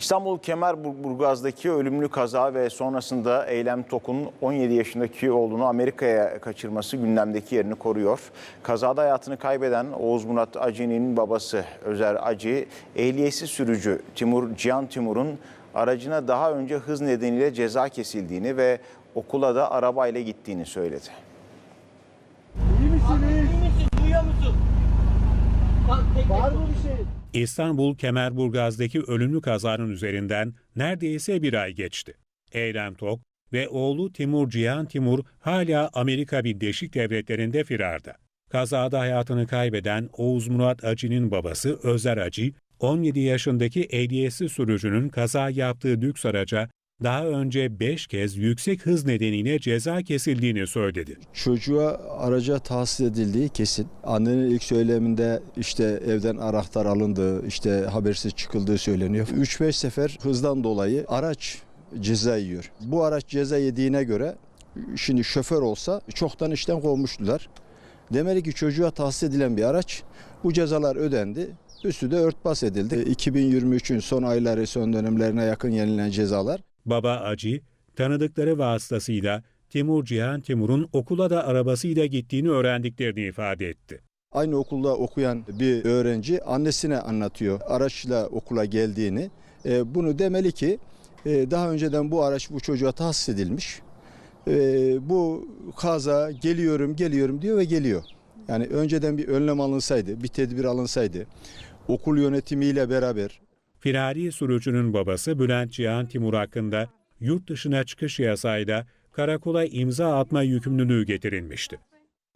İstanbul Kemerburgaz'daki ölümlü kaza ve sonrasında Eylem Tok'un 17 yaşındaki oğlunu Amerika'ya kaçırması gündemdeki yerini koruyor. Kazada hayatını kaybeden Oğuz Murat Acı'nın babası Özer Acı, ehliyetsiz sürücü Timur Cihan Timur'un aracına daha önce hız nedeniyle ceza kesildiğini ve okula da arabayla gittiğini söyledi. İyi misiniz? İyi misin? Duyuyor musun? Var mı bir şey? İstanbul Kemerburgaz'daki ölümlü kazanın üzerinden neredeyse bir ay geçti. Eylem Tok ve oğlu Timur Cihan Timur hala Amerika Birleşik Devletleri'nde firarda. Kazada hayatını kaybeden Oğuz Murat Acı'nın babası Özer Acı, 17 yaşındaki ehliyetsiz sürücünün kaza yaptığı lüks araca daha önce 5 kez yüksek hız nedeniyle ceza kesildiğini söyledi. Çocuğa araca tahsis edildiği kesin. Annenin ilk söyleminde işte evden anahtar alındığı, işte habersiz çıkıldığı söyleniyor. 3-5 sefer hızdan dolayı araç ceza yiyor. Bu araç ceza yediğine göre şimdi şoför olsa çoktan işten kovmuştular. Demeli ki çocuğa tahsis edilen bir araç bu cezalar ödendi. Üstü de örtbas edildi. 2023'ün son ayları, son dönemlerine yakın yenilen cezalar Baba Acı, tanıdıkları vasıtasıyla Timur Cihan Timur'un okula da arabasıyla gittiğini öğrendiklerini ifade etti. Aynı okulda okuyan bir öğrenci annesine anlatıyor araçla okula geldiğini. E, bunu demeli ki e, daha önceden bu araç bu çocuğa tahsis edilmiş. E, bu kaza geliyorum geliyorum diyor ve geliyor. Yani önceden bir önlem alınsaydı, bir tedbir alınsaydı, okul yönetimiyle beraber Firari sürücünün babası Bülent Cihan Timur hakkında yurt dışına çıkış yasayla karakola imza atma yükümlülüğü getirilmişti.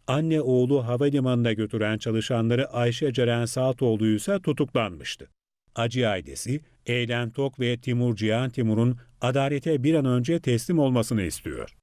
Anne oğlu havalimanına götüren çalışanları Ayşe Ceren Saatoğlu ise tutuklanmıştı. Acı ailesi, Eylem Tok ve Timur Cihan Timur'un adalete bir an önce teslim olmasını istiyor.